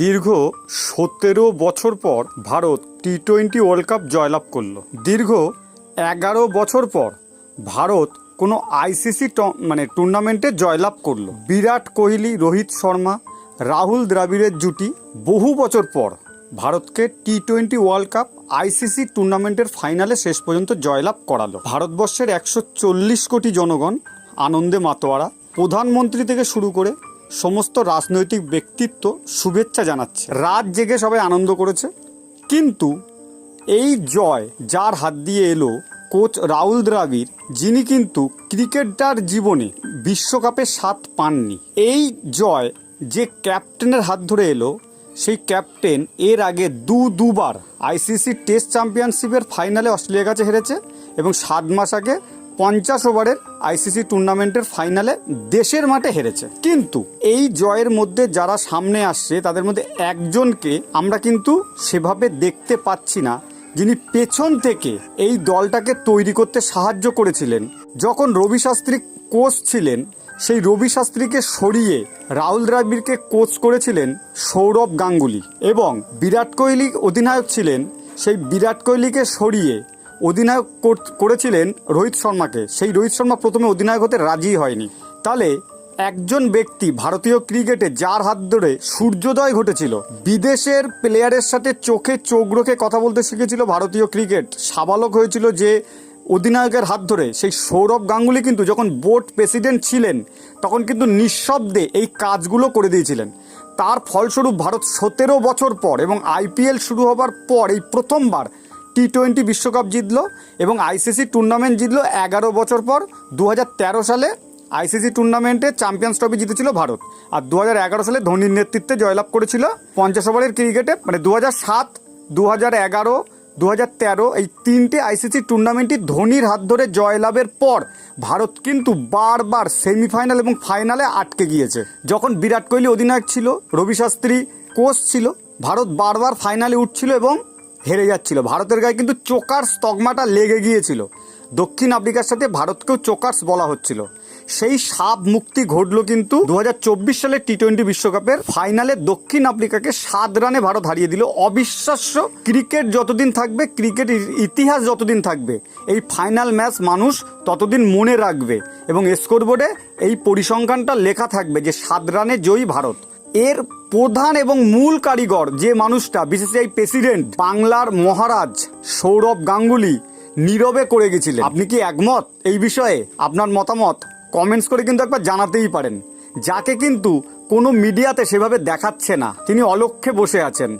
দীর্ঘ সতেরো বছর পর Bharat T twenty world cup জয়লাভ করল। দীর্ঘ এগারো বছর পর ভারত কোনো আইসিসি মানে টুর্নামেন্টে জয়লাভ করল। বিরাট কোহলি, রোহিত শর্মা, রাহুল দ্রাবিড়ের জুটি, বহু বছর পর ভারতকে T twenty world cup ICC টুর্নামেন্টের ফাইনালে শেষ পর্যন্ত জয়লাভ করালো। ভারতবর্ষের একশো চল্লিশ কোটি জনগণ, আনন্দে মাতোয়ারা, প্রধানমন্ত্রী থেকে শুরু করে সমস্ত রাজনৈতিক ব্যক্তিত্ব শুভেচ্ছা জানাচ্ছে। রাত জেগে সবাই আনন্দ করেছে। কিন্তু এই জয় যার হাত দিয়ে এলো কোচ রাহুল দ্রাবিড়, যিনি কিন্তু ক্রিকেটার জীবনে বিশ্বকাপে স্বাদ পাননি। এই জয় যে ক্যাপ্টেনের হাত ধরে এলো, সেই ক্যাপ্টেন এর আগে দু দুবার আইসিসি টেস্ট চ্যাম্পিয়নশিপের ফাইনালে অস্ট্রেলিয়ার কাছে হেরেছে এবং সাত মাস আগে পঞ্চাশ ওভারের আইসিসি টুর্নামেন্টের ফাইনালে দেশের মাঠে হেরেছে। কিন্তু এই জয়ের মধ্যে যারা সামনে আসছে, তাদের মধ্যে একজনকে আমরা কিন্তু সেভাবে দেখতে পাচ্ছি না, যিনি পেছন থেকে এই দলটাকে তৈরি করতে সাহায্য করেছিলেন। যখন রবি শাস্ত্রী কোচ ছিলেন, সেই রবি শাস্ত্রীকে সরিয়ে রাহুল দ্রাবিড়কে কোচ করেছিলেন সৌরভ গাঙ্গুলি এবং বিরাট কোহলি অধিনায়ক ছিলেন, সেই বিরাট কোহলিকে সরিয়ে অধিনায়ক কর- করেছিলেন রোহিত শর্মাকে। সেই রোহিত শর্মা প্রথমে অধিনায়ক হতে রাজি হয়নি। তাহলে একজন ব্যক্তি ভারতীয় ক্রিকেটে যার হাত ধরে সূর্যোদয় ঘটেছিল, বিদেশের প্লেয়ারের সাথে চোখে চোখ রেখে কথা বলতে শিখেছিল ভারতীয় ক্রিকেট, সাবালক হয়েছিল যে অধিনায়কের হাত ধরে, সেই সৌরভ গাঙ্গুলি কিন্তু যখন বোর্ড প্রেসিডেন্ট ছিলেন, তখন কিন্তু নিঃশব্দে এই কাজগুলো করে দিয়েছিলেন। তার ফলস্বরূপ ভারত সতেরো বছর পর এবং আইপিএল শুরু হবার পর এই প্রথমবার টি টোয়েন্টি বিশ্বকাপ জিতলো এবং আইসিসি টুর্নামেন্ট জিতলো এগারো বছর পর। দু হাজার তেরো সালে আইসিসি টুর্নামেন্টে চ্যাম্পিয়ন্স ট্রফি জিতেছিল ভারত। আর দু হাজার এগারো সালে ধোনির নেতৃত্বে জয়লাভ করেছিল পঞ্চাশ ওভারের ক্রিকেটে। মানে দু হাজার সাত দু এগারো দু এই তিনটে আইসিসি টুর্নামেন্টই ধোনির হাত ধরে জয়লাভের পর ভারত কিন্তু বারবার সেমিফাইনাল এবং ফাইনালে আটকে গিয়েছে। যখন বিরাট কোহলি অধিনায়ক ছিল, রবি শাস্ত্রী কোচ ছিল, ভারত বারবার ফাইনালে উঠছিল এবং হেরে যাচ্ছিল। ভারতের গায়ে কিন্তু চোকার্স তকমাটা লেগে গিয়েছিল। দক্ষিণ আফ্রিকার সাথে ভারতকেও চোকার্স বলা হচ্ছিল। সেই সাপ মুক্তি ঘটলো কিন্তু দু সালের টি টোয়েন্টি বিশ্বকাপের ফাইনালে দক্ষিণ আফ্রিকাকে সাত রানে ভারত হারিয়ে দিল। অবিশ্বাস্য ক্রিকেট যতদিন থাকবে, ক্রিকেট ইতিহাস যতদিন থাকবে, এই ফাইনাল ম্যাচ মানুষ ততদিন মনে রাখবে এবং স্কোরবোর্ডে এই পরিসংখ্যানটা লেখা থাকবে যে সাত রানে জয়ী ভারত। এর প্রধান এবং মূল কারিগর যে মানুষটা, বিসিসিআই প্রেসিডেন্ট বাংলার মহারাজ সৌরভ গাঙ্গুলি, নীরবে করে গেছিলেন। আপনি কি একমত এই বিষয়ে? আপনার মতামত কমেন্টস করে কিন্তু একবার জানাতেই পারেন। যাকে কিন্তু কোনো মিডিয়াতে সেভাবে দেখাচ্ছে না। তিনি অলক্ষে বসে আছেন।